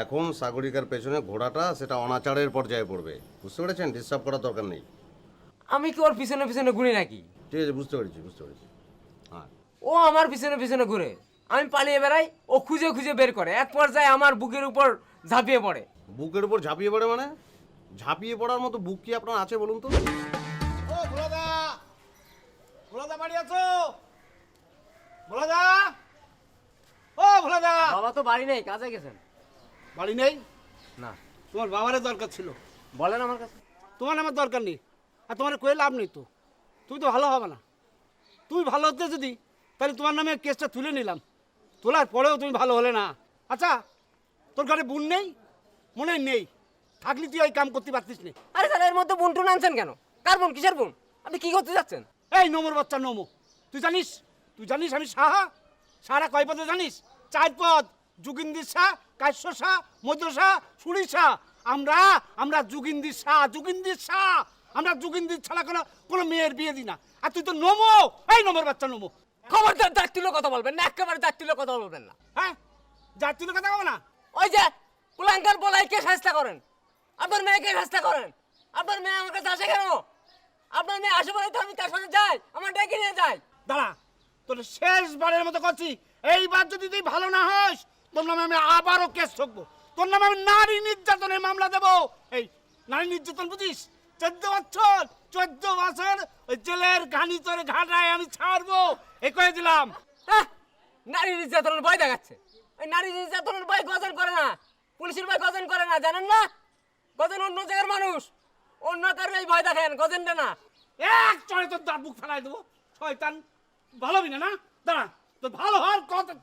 এখন সাগরিকার পেছনে ঘোড়াটা সেটা অনাচারের পর্যায়ে পড়বে। বুঝতে পেরেছেন? ডিস্টার্ব করার দরকার নেই। আমি কি ওর পিছনে পিছনে ঘুরি নাকি? ঠিক আছে বুঝতে পেরেছি বুঝতে পেরেছি। হ্যাঁ। ও আমার পিছনে পিছনে ঘুরে। আমি পালিয়ে বেড়াই ও খুঁজে খুঁজে বের করে। এক পর্যায়ে আমার বুকের উপর ঝাঁপিয়ে পড়ে। বুকের উপর ঝাঁপিয়ে পড়ে মানে? ঝাঁপিয়ে পড়ার মতো বুক কি আপনার আছে বলুন তো? ও ভোলাদা ভোলাদা বাড়ি আছো? ভোলাদা ও ভোলাদা বাবা তো বাড়ি নেই কাজে গেছেন। বাড়ি নেই? না। তোমার বাবারের দরকার ছিল। বলেন আমার কাছে। তোমার আমার দরকার নেই। আর তোমার কয়ে লাভ নেই তো। তুমি তো ভালো হবে না। তুমি ভালো হতে যদি তাহলে তোমার নামে কেসটা তুলে নিলাম। তোলার পরেও তুমি ভালো হলে না। আচ্ছা তোর ঘরে বোন নেই? মনে নেই। থাকলে তুই এই কাম করতে পারতিস নে। আরে স্যার এর মধ্যে বুনটুন আনছেন কেন? কার বোন কিসের বোন? আপনি কি করতে যাচ্ছেন? এই নোমর বাচ্চা নোমো। তুই জানিস? তুই জানিস আমি সাহা? সারা কয় পদে জানিস? চার পদ। যুগিন্দির শাহ কাশ্য শাহ মধ্য শাহ সুরি শাহ আমরা আমরা যুগিন্দির শাহ যুগিন্দির শাহ আমরা যুগিন্দির ছাড়া কোনো কোনো মেয়ের বিয়ে দিই না। আর তুই তো নোমো। এই নোমর বাচ্চা নোমো। খবরদার দাঁড় কথা বলবেন না একেবারে দাঁড় কথা বলবেন না। হ্যাঁ? যার তুই কথা কবে না? ওই যে কুলাঙ্কার বলাই কে শাস্তা করেন? আপনার মেয়েকে শাস্তা করেন? আপনার মেয়ে আমার কাছে আসে কেন? আপনার মেয়ে আসে বলে তো আমি তার সাথে যাই আমার ডেকে নিয়ে যাই। দাঁড়া তোর শেষবারের মতো করছি। এইবার যদি তুই ভালো না হস তোর নামে আমি আবারও কেস ঠকবো। তোর নামে আমি নারী নির্যাতনের মামলা দেবো। এই নারী নির্যাতন বুঝিস? চোদ্দ বছর চোদ্দ বছর ওই জেলের ঘানি তোর ঘাটায় আমি ছাড়বো। এ কয়ে দিলাম। হ্যাঁ, নারী নির্যাতনের ভয় দেখাচ্ছে। ওই নারী নির্যাতনের ভয় গজন করে না। পুলিশের ভয় গজন করে না জানেন না? গজন অন্য জায়গার মানুষ। অন্য কারণে এই ভয় দেখেন গজনটা না। এক চড়ে তোর দাঁত বুক ফেলাই দেবো। শয়তান ভালো বিনা না? দাঁড়া তোর ভালো কত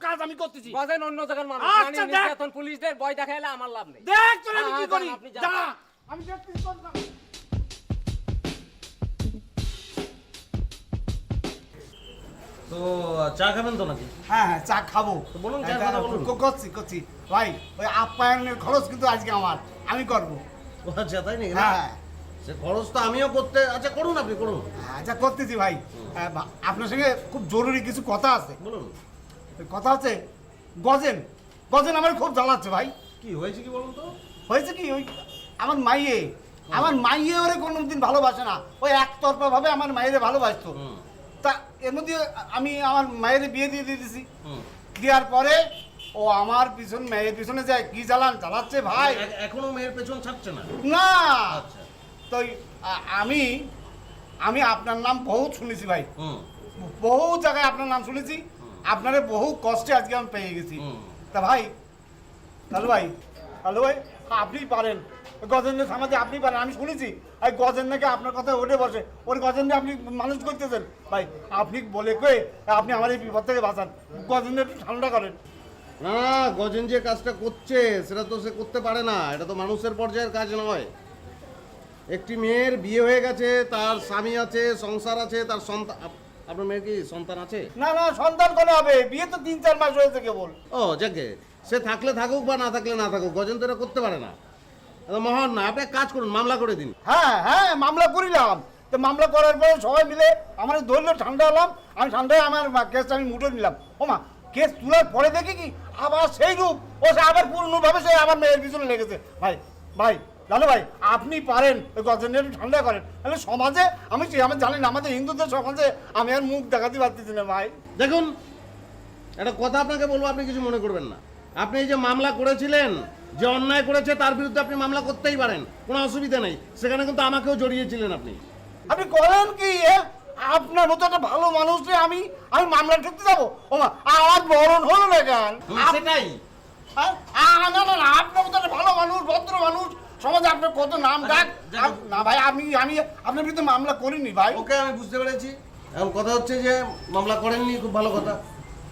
কাজ আমি করতেছি। অন্য জায়গার মানুষ। আচ্ছা, দেখ। নির্যাতন পুলিশদের ভয় দেখাইলে আমার লাভ নেই। দেখ তোর আমি হ্যাঁ, কি করি? আপনি যান। দাঁড়া আমি দেখতেছি তোর তো চা খাবেন তো নাকি? হ্যাঁ হ্যাঁ চা খাব। বলুন, চায়ের হ্যাঁ, কথা বলুন। করছি করছি। ভাই ওই আপ্যায়নের খরচ কিন্তু আজকে আমার। আমি করব। আচ্ছা তাই নাকি? হ্যাঁ হ্যাঁ সে খরচ তো আমিও করতে আচ্ছা করুন আপনি করুন। আচ্ছা করতেছি ভাই। হ্যাঁ, আপনার সঙ্গে খুব জরুরি কিছু কথা আছে। বলুন। কথা হচ্ছে গজেন গজেন আমার খুব জ্বালাচ্ছে ভাই। কি হয়েছে কি বলুন তো? হয়েছে কি? ওই আমার মাইয়ে আমার মাইয়ে ওরে কোনোদিন ভালোবাসে না। ওই একতরফা ভাবে আমার মায়েরে ভালোবাসতো। তা এর মধ্যে আমি আমার মায়ের বিয়ে দিয়ে দিয়ে দিছি দেওয়ার পরে ও আমার পিছন মেয়ের পিছনে যায়। কি জ্বালান চালাচ্ছে ভাই। এখনও মেয়ের পেছন ছাড়ছে না? না। আচ্ছা। তো আমি আমি আপনার নাম বহুত শুনেছি ভাই। বহু জায়গায় আপনার নাম শুনেছি। আপনারে বহু কষ্টে আজকে আমি পেয়ে গেছি। তা ভাই কালু ভাই কালু ভাই আপনি পারেন। গজেন্দ্র থামাতে আপনি পারেন আমি শুনেছি। এই গজেন্দ্রকে আপনার কথা ওঠে বসে। ওর গজেন্দ্র আপনি মানুষ করতেছেন। ভাই আপনি বলে কয়ে আপনি আমার এই বিপদ থেকে বাঁচান। গজেন্দ্র একটু ঠান্ডা করেন। না গজেন যে কাজটা করছে সেটা তো সে করতে পারে না। এটা তো মানুষের পর্যায়ের কাজ নয়। একটি মেয়ের বিয়ে হয়ে গেছে তার স্বামী আছে সংসার আছে তার সন্তান আপনার মেয়ের কি সন্তান আছে? না না সন্তান কোনো হবে? বিয়ে তো তিন চার মাস হয়েছে কেবল। ও যাকে। সে থাকলে থাকুক বা না থাকলে না থাকুক গজেন তো করতে পারে না। মহান না আপনি কাজ করুন মামলা করে দিন। হ্যাঁ হ্যাঁ মামলা করিলাম। তো মামলা করার পরে সবাই মিলে আমার ধরলো ঠান্ডা হলাম আমি ঠান্ডায় আমার কেসটা আমি মুঠে নিলাম। ও মা কেস তোলার পরে দেখি কি? আবার সেই রূপ ও সে আবার পূর্ণভাবে সে আমার মেয়ের পিছনে লেগেছে। ভাই ভাই লালু ভাই আপনি পারেন ওই গজেন্দ্র একটু ঠান্ডা করেন। তাহলে সমাজে আমি সে- আমি জানি না আমাদের হিন্দুদের সমাজে আমি আর মুখ দেখাতে পারতেছি না ভাই। দেখুন একটা কথা আপনাকে বলব আপনি কিছু মনে করবেন না। আপনি যে মামলা করেছিলেন যে অন্যায় করেছে তার বিরুদ্ধে আপনি মামলা করতেই পারেন কোনো অসুবিধা নেই। সেখানে কিন্তু আমাকেও জড়িয়েছিলেন আপনি। আপনি করেন কি? আপনার মতো একটা ভালো মানুষ রে আমি আমি মামলা ঠুকতে যাব? ও মা আমার বরণ হলো না কেন? সেটাই? না না না আপনার মতো একটা ভালো মানুষ ভদ্র মানুষ সমাজে আপনার কত নাম ডাক? যাক। না ভাই আমি আমি আপনার বিরুদ্ধে মামলা করিনি ভাই। ওকে আমি বুঝতে পেরেছি। এখন কথা হচ্ছে যে মামলা করেননি খুব ভালো কথা।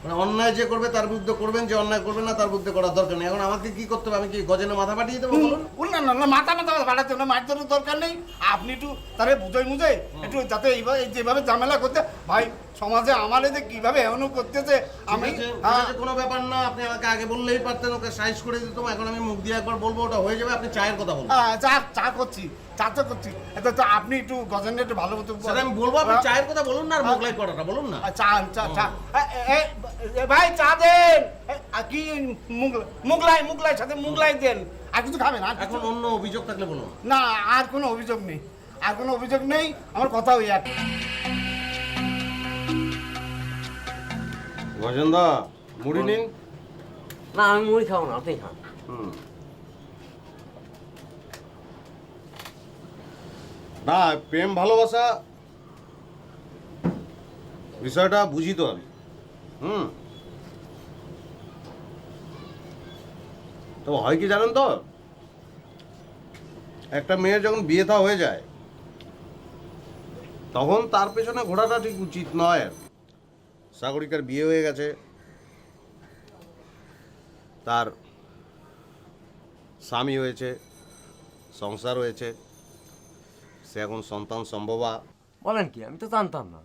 মানে অন্যায় যে করবে তার বিরুদ্ধে করবেন যে অন্যায় করবে না তার বিরুদ্ধে করার দরকার নেই। এখন আমাকে কি করতে হবে? আমি কি গজেনে মাথা পাঠিয়ে দেবো বলুন? না না না মাথা মাথা বাড়াতে না মার ধরার দরকার নেই। আপনি একটু তারে বুঝাই মুঝে একটু যাতে এইভাবে যেভাবে ঝামেলা করতে ভাই সমাজে আমার এই যে কীভাবে এমন করতেছে আমি হ্যাঁ, কোনো ব্যাপার না আপনি আমাকে আগে বললেই পারতেন ওকে সাইজ করে দিতাম এখন আমি মুখ দিয়ে একবার বলব ওটা হয়ে যাবে আপনি চায়ের কথা বলুন। চা চা করছি। চা তো করছি এটা তো আপনি একটু গজেন্দ্র একটু ভালো মতো আমি বলব আপনি চায়ের কথা বলুন না আর মোগলাই করাটা বলুন না। চা চা চা ভাই চা দেন। আর কি মুগ- মুগলাই মুগলাই সাথে মুগলাই দেন। আর কিছু খাবেন? আর এখন অন্য অভিযোগ থাকলে বলুন। না আর কোনো অভিযোগ নেই। আর কোনো অভিযোগ নেই আমার কথা ওই এক গজেন্দা মুড়ি নিন। না আমি মুড়ি খাব না আপনি খান। হুম। না, প্রেম, ভালোবাসা, বিষয়টা বুঝি তো আমি। হুম। তো হয় কি জানেন তো? একটা মেয়ের যখন বিয়ে থা হয়ে যায়, তখন তার পেছনে ঘোরাটা ঠিক উচিত নয়। সাগরিকার বিয়ে হয়ে গেছে। তার স্বামী হয়েছে, সংসার হয়েছে। সে এখন সন্তান সম্ভবা। বলেন কি আমি তো জানতাম না।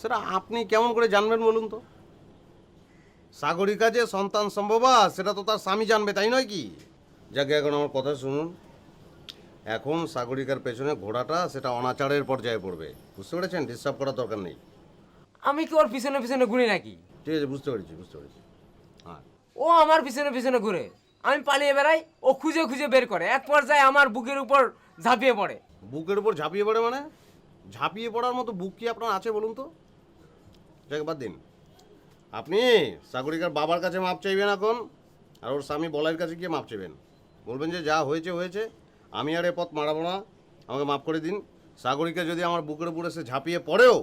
সেটা আপনি কেমন করে জানবেন বলুন তো? সাগরিকা যে সন্তান সম্ভবা সেটা তো তার স্বামী জানবে তাই নয় কি? যাকে এখন আমার কথা শুনুন। এখন সাগরিকার পেছনে ঘোড়াটা সেটা অনাচারের পর্যায়ে পড়বে। বুঝতে পেরেছেন? ডিস্টার্ব করার দরকার নেই। আমি কি ওর পিছনে পিছনে ঘুরি নাকি? ঠিক আছে বুঝতে পেরেছি বুঝতে পেরেছি। হ্যাঁ। ও আমার পিছনে পিছনে ঘুরে। আমি পালিয়ে বেড়াই ও খুঁজে খুঁজে বের করে। এক পর্যায়ে আমার বুকের উপর ঝাঁপিয়ে পড়ে। বুকের উপর ঝাঁপিয়ে পড়ে মানে? ঝাঁপিয়ে পড়ার মতো বুক কি আপনার আছে বলুন তো? যাকে বাদ দিন। আপনি সাগরিকার বাবার কাছে মাপ চাইবেন এখন আর ওর স্বামী বলাইয়ের কাছে গিয়ে মাপ চাইবেন। বলবেন যে যা হয়েছে হয়েছে। আমি আর এ পথ মারাবো না। আমাকে মাফ করে দিন। সাগরিকা যদি আমার বুকের উপরে সে ঝাঁপিয়ে পড়েও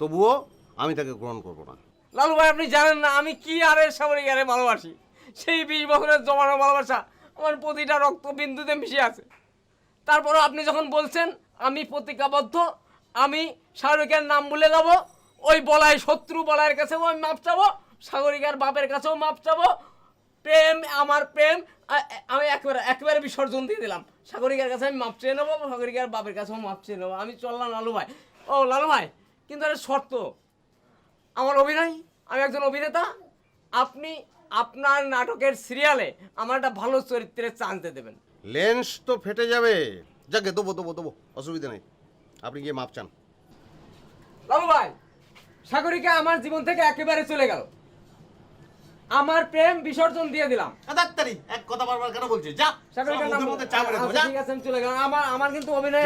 তবুও আমি তাকে গ্রহণ করব না। লালু ভাই আপনি জানেন না আমি কি আরে সামরিক আরে ভালোবাসি? সেই বিশ বছরের জমানো ভালোবাসা আমার প্রতিটা রক্ত বিন্দুতে মিশে আছে। তারপরও আপনি যখন বলছেন, আমি প্রতিজ্ঞাবদ্ধ, আমি শাহরুখের নাম ভুলে যাব, ওই বলাই শত্রু বলাইয়ের কাছেও আমি মাপ চাবো সাগরিকার বাপের কাছেও মাপ চাবো, প্রেম আমার প্রেম আমি একেবারে একেবারে বিসর্জন দিয়ে দিলাম। সাগরিকার কাছে আমি মাপ চেয়ে নেব সাগরিকার বাপের কাছেও মাপ চেয়ে নেব। আমি চললাম লালু ভাই। ও, লালু ভাই, কিন্তু একটা শর্ত। আমার অভিনয়, আমি একজন অভিনেতা। আপনি আপনার নাটকের সিরিয়ালে আমার একটা ভালো চরিত্রের চান্স দিয়ে দেবেন। লেন্স তো ফেটে যাবে। যাকে দেবো দেবো দেবো। অসুবিধা নেই। আপনি গিয়ে মাপ চান। লালু ভাই সাগরিকা আমার জীবন থেকে একেবারে চলে গেল। আমার প্রেম বিসর্জন দিয়ে দিলাম। ডাক্তারি এক কথা বারবার কেন বলছিস? যা সাগরিকার নাম মধ্যে চা মেরে দেবো, আচ্ছা, যা। ঠিক আছে আমি চলে গেলাম। আমার আমার কিন্তু অভিনয়